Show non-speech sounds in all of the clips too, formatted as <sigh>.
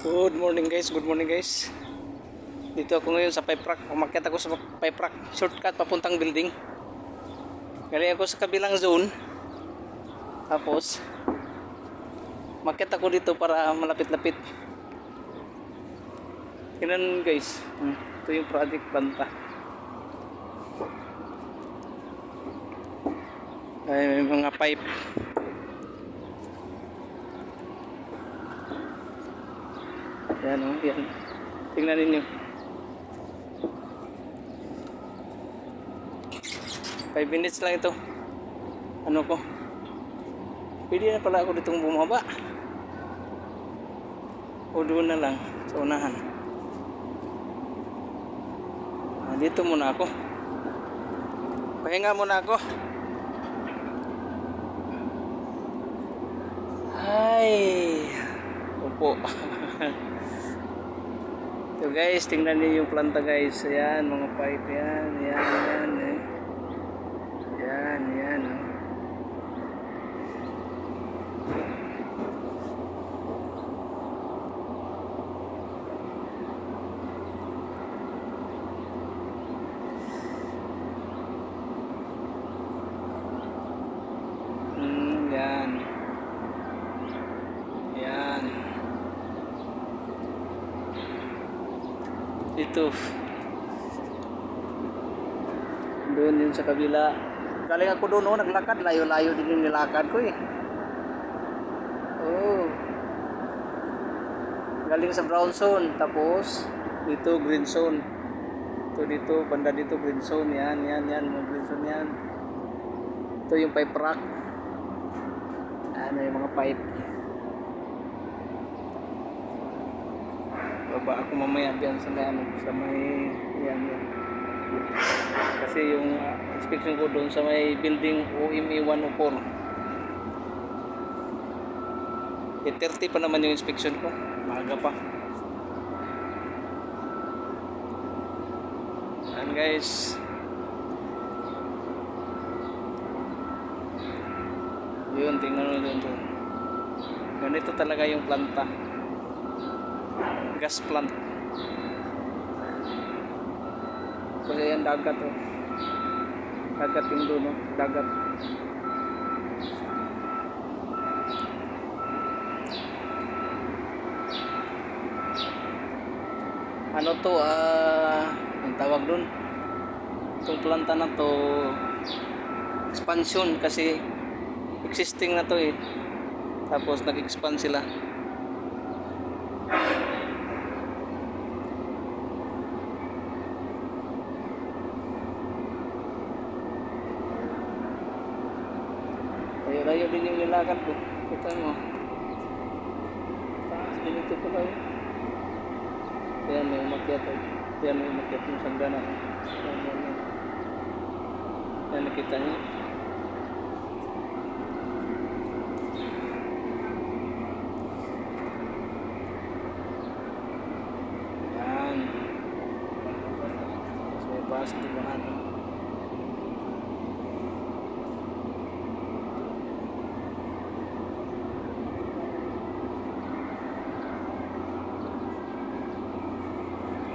Good morning guys, good morning guys. Dito ako ngayon sa pipe rack. Umakyat ako sa pipe rack. Shortcut papuntang building. Galing ako sa kabilang zone. Tapos, makyat ako dito para malapit-lapit. Tingnan guys. Hmm, Ito yung project planta. Ay, may mga pipe. Yan o, yan. Tingnan ninyo. 5 minutes lang ito. Ano ko? Pwede na pala ako ditong bumaba. O doon na lang, sa unahan. Ah, dito muna ako. Pahinga muna ako. Ay. Upo. <laughs> So guys, tingnan niyo yung planta guys. Ayan, mga pipe yan. Ayan, ayan. Eh. Ayan, ayan. Oh. Hmm, yan. Yan. Dito. Doon yun sa kabila. Galing ako doon, oh, naglakad. Layo-layo din yung nilakad ko eh. Oh. Galing sa brown zone. Tapos, dito green zone. Ito dito, banda dito green zone. Yan, yan, yan. Mga green zone yan. Ito yung pipe rack. Ano yung mga pipe. Baba ako mamaya diyan sa may ano sa may yan yan. Kasi yung uh, inspection ko doon sa may building OME 104 eh 30 pa naman yung inspection ko. Maaga pa. Yan guys. Yun tingnan mo doon doon ganito talaga yung planta gas plant. Kasi yan dagat oh. Dagat yung oh. Dagat. Ano to ah ang tawag doon? Itong planta na to expansion kasi existing na to eh. Tapos nag-expand sila. Layo-layo din yung nilakad ko. Kita mo. Taas din ito pala eh. Yan may umakyat eh. Yan may umakyat yung sanggana. Yan, yan, nakita niyo. Yan. Tapos may bus di ba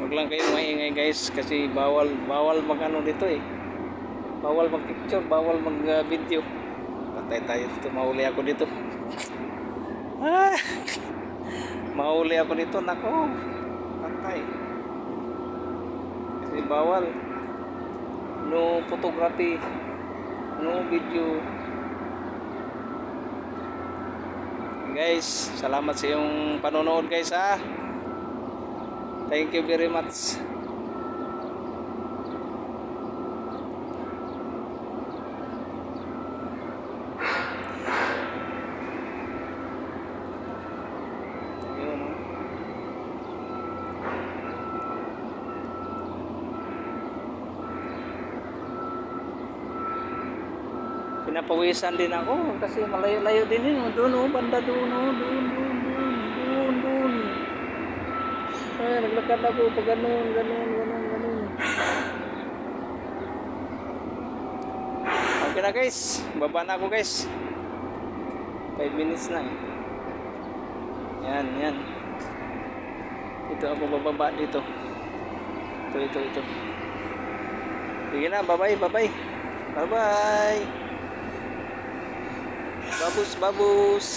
Huwag lang kayo maingay guys kasi bawal bawal mag ano dito eh. Bawal mag picture, bawal mag uh, video. Patay tayo dito, mahuli ako dito. <laughs> Ah! Mahuli ako dito, nako. Patay. Kasi bawal. No photography. No video. Guys, salamat sa iyong panonood guys ha. Thank you very much. Oh. Pinapawisan din ako kasi malayo-layo din yun. Doon, oh, banda doon, oh, doon, doon, doon. Ay, naglakad ako pa ganun, ganun, ganun, ganun. Okay na guys, baba na ako guys. 5 minutes na eh. Yan, yan. Ito ako bababa dito. Ito, ito, ito. Sige na, bye-bye, bye-bye. Bye-bye. Babus, babus.